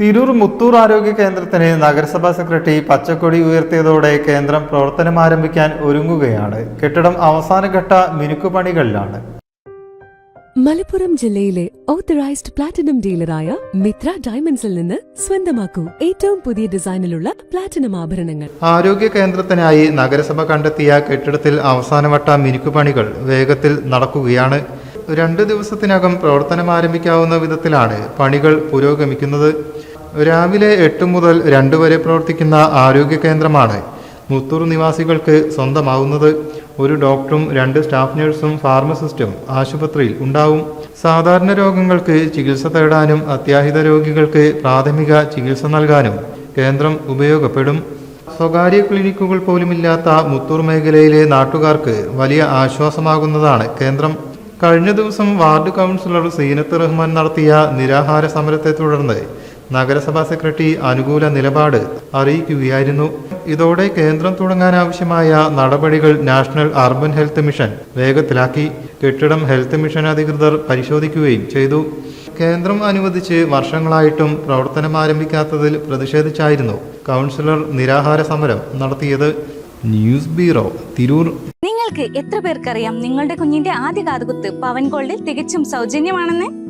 തിരൂർ മുത്തൂർ ആരോഗ്യ കേന്ദ്രത്തിന് നഗരസഭാ സെക്രട്ടറി പച്ചക്കൊടി ഉയർത്തിയതോടെ കേന്ദ്രം പ്രവർത്തനം ആരംഭിക്കാൻ ഒരുങ്ങുകയാണ്. കെട്ടിടം അവസാനഘട്ട മിനുക്കുപണികളിലാണ്. മലപ്പുറം ജില്ലയിലെ ഓത്തറൈസ്ഡ് പ്ലാറ്റിനം ഡീലറായ മിത്ര ഡയമണ്ട്സിൽ നിന്ന് സ്വന്തമാക്കൂ. ഏറ്റവും പുതിയ ഡിസൈനിലുള്ള പ്ലാറ്റിനം ആഭരണങ്ങൾ. ആരോഗ്യ കേന്ദ്രത്തിനായി നഗരസഭ കണ്ടെത്തിയ കെട്ടിടത്തിൽ അവസാനവട്ട മിനുക്കുപണികൾ വേഗത്തിൽ നടക്കുകയാണ്. രണ്ട് ദിവസത്തിനകം പ്രവർത്തനം ആരംഭിക്കാവുന്ന വിധത്തിലാണ് പണികൾ പുരോഗമിക്കുന്നത്. രാവിലെ എട്ട് മുതൽ രണ്ട് വരെ പ്രവർത്തിക്കുന്ന ആരോഗ്യ കേന്ദ്രമാണ്. മുത്തൂർ നിവാസികൾക്ക് സ്വന്തമാവുന്നത് ഒരു ഡോക്ടറും രണ്ട് സ്റ്റാഫ് നഴ്സും ഫാർമസിസ്റ്റും ആശുപത്രിയിൽ ഉണ്ടാവും. സാധാരണ രോഗങ്ങൾക്ക് ചികിത്സ തേടാനും അത്യാഹിത രോഗികൾക്ക് പ്രാഥമിക ചികിത്സ നൽകാനും കേന്ദ്രം ഉപയോഗപ്പെടും. സ്വകാര്യ ക്ലിനിക്കുകൾ പോലുമില്ലാത്ത മുത്തൂർ മേഖലയിലെ നാട്ടുകാർക്ക് വലിയ ആശ്വാസമാകുന്നതാണ് കേന്ദ്രം. കഴിഞ്ഞ ദിവസം വാർഡ് കൗൺസിലർ സീനത്ത് റഹ്മാൻ നടത്തിയ നിരാഹാര സമരത്തെ തുടർന്ന് നഗരസഭാ സെക്രട്ടറി അനുകൂല നിലപാട് അറിയിക്കുകയായിരുന്നു. ഇതോടെ കേന്ദ്രം തുടങ്ങാനാവശ്യമായ നടപടികൾ നാഷണൽ അർബൻ ഹെൽത്ത് മിഷൻ വേഗത്തിലാക്കി. കെട്ടിടം ഹെൽത്ത് മിഷൻ അധികൃതർ പരിശോധിക്കുകയും ചെയ്തു. കേന്ദ്രം അനുവദിച്ച് വർഷങ്ങളായിട്ടും പ്രവർത്തനം ആരംഭിക്കാത്തതിൽ പ്രതിഷേധിച്ചായിരുന്നു കൗൺസിലർ നിരാഹാര സമരം നടത്തിയത്. News bureau Tirur. നിങ്ങൾക്ക് എത്ര പേർക്കറിയാം നിങ്ങളുടെ കുഞ്ഞിന്റെ ആദ്യ കാതുകുത്ത് പവൻ ഗോൾഡിൽ തികച്ചും സൗജന്യമാണെന്ന്?